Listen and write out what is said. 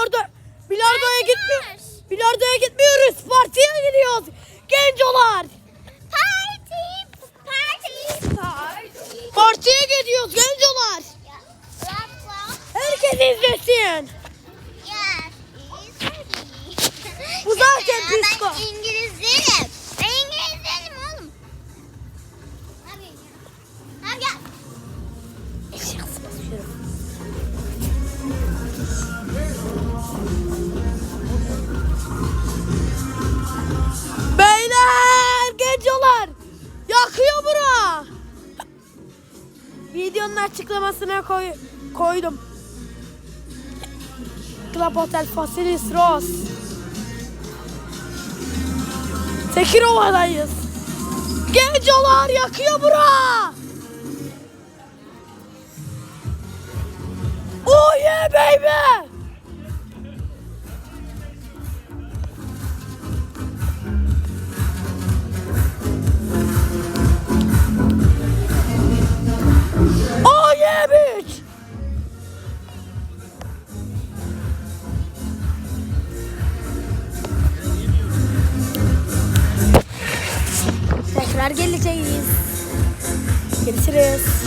bilardo bilardoya gitmiyoruz. Bilardoya gitmiyoruz. Partiye gidiyoruz. Gencolar. Parti, parti, parti. Partiye gidiyoruz gencolar. Herkes izlesin. Bu zaten psiko. Ben İngiliz Videonun açıklamasına koy, koydum. Club Hotel Facilis Ros. Tekirova'dayız. Gencolar yakıyor bura. Oh yeah baby. Tekrar geleceğiz. Görüşürüz.